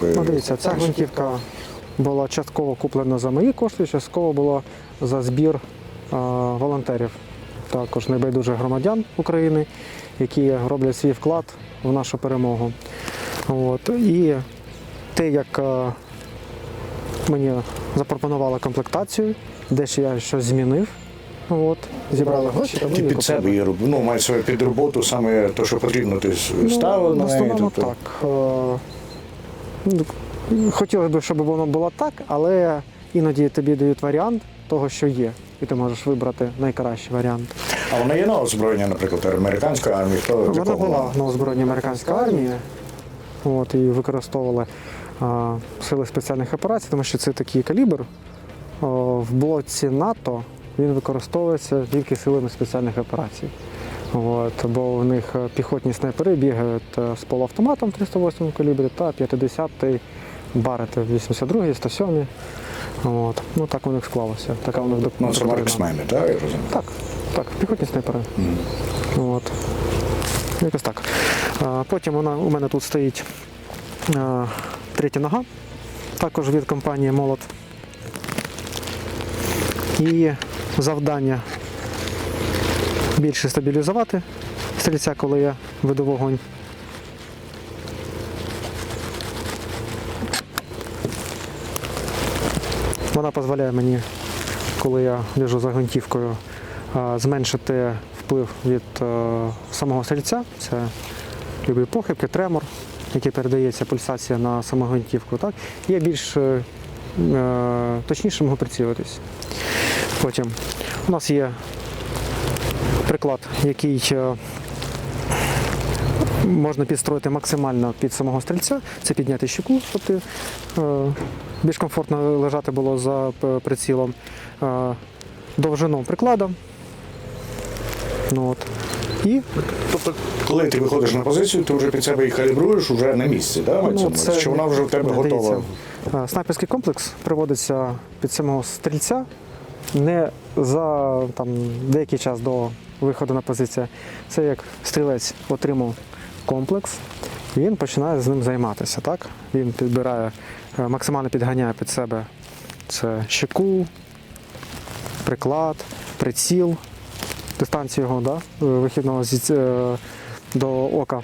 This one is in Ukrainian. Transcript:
би. Ну, дивіться, ця гвинтівка була частково куплена за мої кошти, частково була за збір а, волонтерів, також небайдужих громадян України, які роблять свій вклад в нашу перемогу. От. І те, як а, мені запропонували комплектацію, де ж я щось змінив, от, зібрали гроші. Ти під себе її робив. Ну, мається під роботу саме те, що потрібно, ти ставив Ну, на неї. тобто- так. Ну, Хотілося б, щоб воно було так, але іноді тобі дають варіант того, що є, і ти можеш вибрати найкращий варіант. А вона є на озброєння, наприклад, американської армії. Хто Вона була на озброєнні американської армії, от, і використовували а, сили спеціальних операцій, тому що це такий калібр. О, в блоці НАТО він використовується тільки силами спеціальних операцій. От, бо в них е, піхотні снайпери бігають е, з полуавтоматом 308 калібрі та 50-й Барет 82-й, 107 От. Ну так у них склалося. Така у них Ну, це марксмени, так, я розумію. Так, так, піхотні снайпери. От. Якось так. Потім вона, у мене тут стоїть а, третя нога, також від компанії Молот. І завдання більше стабілізувати стрільця, коли я веду вогонь. Вона дозволяє мені, коли я біжу за гвинтівкою, зменшити вплив від е, самого стрільця. Це любі похибки, тремор, який передається пульсація на саму гвинтівку. Так? Я більш е, е, точніше можу прицілитись. Потім у нас є приклад, який е, можна підстроїти максимально під самого стрільця. Це підняти щеку, щоб ти е, більш комфортно лежати було за прицілом. Е, довжину приклада. Ну, от. І Тобто, коли ти виходиш на позицію, ти вже під себе її калібруєш вже на місці, да? на увазі? Чи вона вже в тебе Ну, дивіться, готова? Снайперський комплекс приводиться під самого стрільця не за там, деякий час до виходу на позицію. Це як стрілець отримав комплекс, він починає з ним займатися. Так? Він підбирає, е, максимально підганяє під себе це щеку, приклад, приціл, дистанцію його да, вихідного зі- е, до ока.